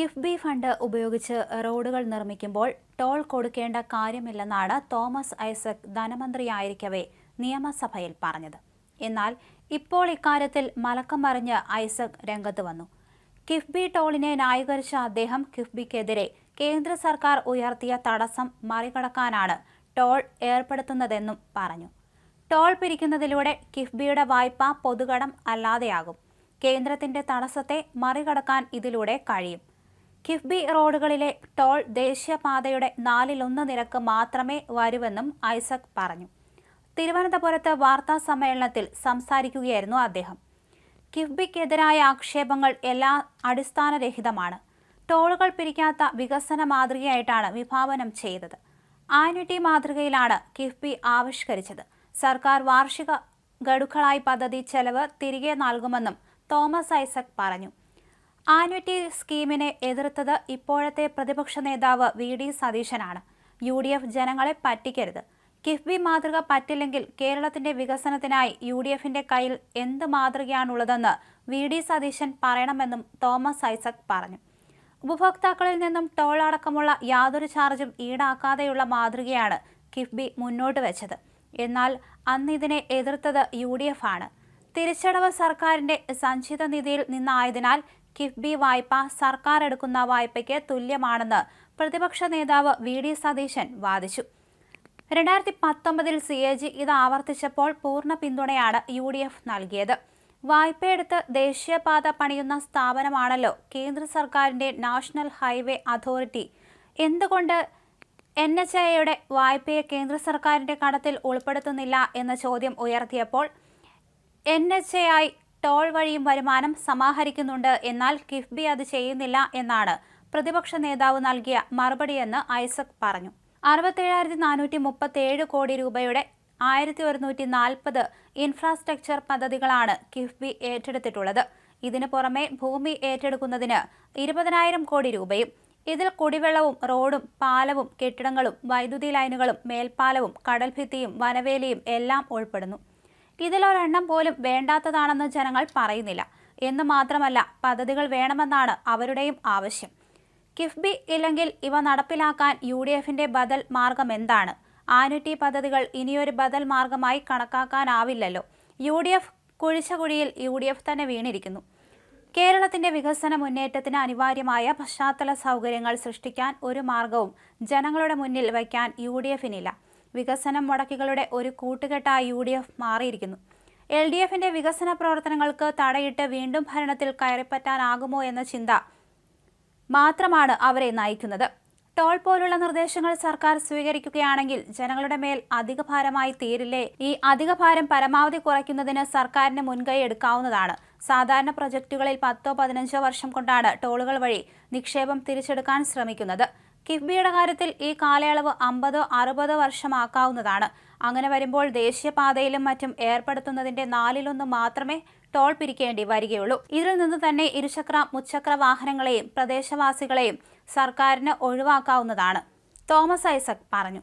KIIFB fund ഉപയോഗിച്ച് റോഡുകൾ നിർമ്മിക്കുമ്പോൾ ടോൾ കൊടുക്കേണ്ട കാര്യമില്ലെന്നാണ് തോമസ് ഐസക് ധനമന്ത്രിയായിരിക്കവേ നിയമസഭയിൽ പറഞ്ഞത്. എന്നാൽ ഇപ്പോൾ ഇക്കാര്യത്തിൽ മലക്കം മറിഞ്ഞ് ഐസക് രംഗത്ത് വന്നു. കിഫ്ബി ടോളിനെ ന്യായീകരിച്ച അദ്ദേഹം കിഫ്ബിക്കെതിരെ കേന്ദ്ര സർക്കാർ ഉയർത്തിയ തടസ്സം മറികടക്കാനാണ് ടോൾ ഏർപ്പെടുത്തുന്നതെന്നും പറഞ്ഞു. ടോൾ പിരിക്കുന്നതിലൂടെ കിഫ്ബിയുടെ വായ്പ പൊതുകടം അല്ലാതെയാകും. കേന്ദ്രത്തിന്റെ തടസ്സത്തെ മറികടക്കാൻ ഇതിലൂടെ കഴിയും. കിഫ്ബി റോഡുകളിലെ ടോൾ ദേശീയപാതയുടെ നാലിലൊന്ന് നിരക്ക് മാത്രമേ വരുവെന്നും ഐസക് പറഞ്ഞു. തിരുവനന്തപുരത്ത് വാർത്താ സമ്മേളനത്തിൽ സംസാരിക്കുകയായിരുന്നു അദ്ദേഹം. കിഫ്ബിക്കെതിരായ ആക്ഷേപങ്ങൾ എല്ലാ അടിസ്ഥാനരഹിതമാണ്. ടോളുകൾ പിരിക്കാത്ത വികസന മാതൃകയായിട്ടാണ് വിഭാവനം ചെയ്തത്. ആനുറ്റി മാതൃകയിലാണ് കിഫ്ബി ആവിഷ്കരിച്ചത്. സർക്കാർ വാർഷിക ഗഡുക്കളായി പദ്ധതി ചെലവ് തിരികെ നൽകുമെന്നും തോമസ് ഐസക് പറഞ്ഞു. ആന്വിറ്റി സ്കീമിനെ എതിർത്തത് ഇപ്പോഴത്തെ പ്രതിപക്ഷ നേതാവ് വി ഡി സതീശനാണ്. യു ഡി എഫ് ജനങ്ങളെ പറ്റിക്കരുത്. കിഫ്ബി മാതൃക പറ്റില്ലെങ്കിൽ കേരളത്തിന്റെ വികസനത്തിനായി യു ഡി എഫിന്റെ കയ്യിൽ എന്ത് മാതൃകയാണുള്ളതെന്ന് വി ഡി സതീശൻ പറയണമെന്നും തോമസ് ഐസക് പറഞ്ഞു. ഉപഭോക്താക്കളിൽ നിന്നും ടോൾ അടക്കമുള്ള യാതൊരു ചാർജും ഈടാക്കാതെയുള്ള മാതൃകയാണ് കിഫ്ബി മുന്നോട്ട് വെച്ചത്. എന്നാൽ അന്ന് ഇതിനെ എതിർത്തത് യു ഡി എഫ് ആണ്. തിരിച്ചടവ് സർക്കാരിന്റെ സഞ്ചിത നിധിയിൽ നിന്നായതിനാൽ കിഫ്ബി വായ്പ സർക്കാർ എടുക്കുന്ന വായ്പയ്ക്ക് തുല്യമാണെന്ന് പ്രതിപക്ഷ നേതാവ് വി ഡി സതീശൻ വാദിച്ചു. രണ്ടായിരത്തി പത്തൊമ്പതിൽ സി എ ജി ഇത് ആവർത്തിച്ചപ്പോൾ പൂർണ പിന്തുണയാണ് യു ഡി എഫ് നൽകിയത്. വായ്പയെടുത്ത് ദേശീയപാത പണിയുന്ന സ്ഥാപനമാണല്ലോ കേന്ദ്ര സർക്കാരിന്റെ നാഷണൽ ഹൈവേ അതോറിറ്റി. എന്തുകൊണ്ട് എൻ എച്ച് എയുടെ വായ്പയെ കേന്ദ്ര സർക്കാരിന്റെ കടത്തിൽ ഉൾപ്പെടുത്തുന്നില്ല എന്ന ചോദ്യം ഉയർത്തിയപ്പോൾ N H A I toll വഴിയും വരുമാനം സമാഹരിക്കുന്നുണ്ട്. എന്നാൽ കിഫ്ബി അത് ചെയ്യുന്നില്ല എന്നാണ് പ്രതിപക്ഷ നേതാവ് നൽകിയ മറുപടിയെന്ന് ഐസക് പറഞ്ഞു. അറുപത്തേഴായിരത്തി നാനൂറ്റി മുപ്പത്തേഴ് കോടി രൂപയുടെ ആയിരത്തി ഒരുന്നൂറ്റി നാൽപ്പത് ഇൻഫ്രാസ്ട്രക്ചർ പദ്ധതികളാണ് കിഫ്ബി ഏറ്റെടുത്തിട്ടുള്ളത്. ഇതിനു പുറമെ ഭൂമി ഏറ്റെടുക്കുന്നതിന് ഇരുപതിനായിരം കോടി രൂപയും ഇതിൽ കുടിവെള്ളവും റോഡും പാലവും കെട്ടിടങ്ങളും വൈദ്യുതി ലൈനുകളും മേൽപ്പാലവും കടൽഭിത്തിയും വനവേലിയും എല്ലാം ഉൾപ്പെടുന്നു. ഇതിലൊരെണ്ണം പോലും വേണ്ടാത്തതാണെന്ന് ജനങ്ങൾ പറയുന്നില്ല. എന്ന് മാത്രമല്ല പദ്ധതികൾ വേണമെന്നാണ് അവരുടെയും ആവശ്യം. കിഫ്ബി ഇല്ലെങ്കിൽ ഇവ നടപ്പിലാക്കാൻ യു ഡി എഫിന്റെ ബദൽ മാർഗം എന്താണ്? ആനുറ്റി പദ്ധതികൾ ഇനിയൊരു ബദൽ മാർഗമായി കണക്കാക്കാനാവില്ലല്ലോ. യു ഡി എഫ് കുഴിച്ച കുഴിയിൽ യു ഡി എഫ് തന്നെ വീണിരിക്കുന്നു. കേരളത്തിന്റെ വികസന മുന്നേറ്റത്തിന് അനിവാര്യമായ പശ്ചാത്തല സൗകര്യങ്ങൾ സൃഷ്ടിക്കാൻ ഒരു മാർഗവും ജനങ്ങളുടെ മുന്നിൽ വയ്ക്കാൻ യു ഡി എഫിനില്ല വികസനം മുടക്കികളുടെ ഒരു കൂട്ടുകെട്ടായി യു ഡി എഫ് മാറിയിരിക്കുന്നു. എൽ ഡി എഫിന്റെ വികസന പ്രവർത്തനങ്ങൾക്ക് തടയിട്ട് വീണ്ടും ഭരണത്തിൽ കയറിപ്പറ്റാനാകുമോ എന്ന ചിന്ത മാത്രമാണ് അവരെ നയിക്കുന്നത്. ടോൾ പോലുള്ള നിർദ്ദേശങ്ങൾ സർക്കാർ സ്വീകരിക്കുകയാണെങ്കിൽ ജനങ്ങളുടെ മേൽ അധിക ഭാരമായി തീരില്ലേ? ഈ അധിക ഭാരം പരമാവധി കുറയ്ക്കുന്നതിന് സർക്കാരിന് മുൻകൈ എടുക്കാവുന്നതാണ്. സാധാരണ പ്രൊജക്ടുകളിൽ പത്തോ പതിനഞ്ചോ വർഷം കൊണ്ടാണ് ടോളുകൾ വഴി നിക്ഷേപം തിരിച്ചെടുക്കാൻ ശ്രമിക്കുന്നത്. കിഫ്ബിയുടെ കാര്യത്തിൽ ഈ കാലയളവ് അമ്പതോ അറുപതോ വർഷമാക്കാവുന്നതാണ്. അങ്ങനെ വരുമ്പോൾ ദേശീയപാതയിലും മറ്റും ഏർപ്പെടുത്തുന്നതിന്റെ നാലിലൊന്ന് മാത്രമേ ടോൾ പിരിക്കേണ്ടി വരികയുള്ളൂ. ഇതിൽ നിന്ന് തന്നെ ഇരുചക്ര മുച്ചക്ര വാഹനങ്ങളെയും പ്രദേശവാസികളെയും സർക്കാരിന് ഒഴിവാക്കാവുന്നതാണ്. തോമസ് ഐസക് പറഞ്ഞു.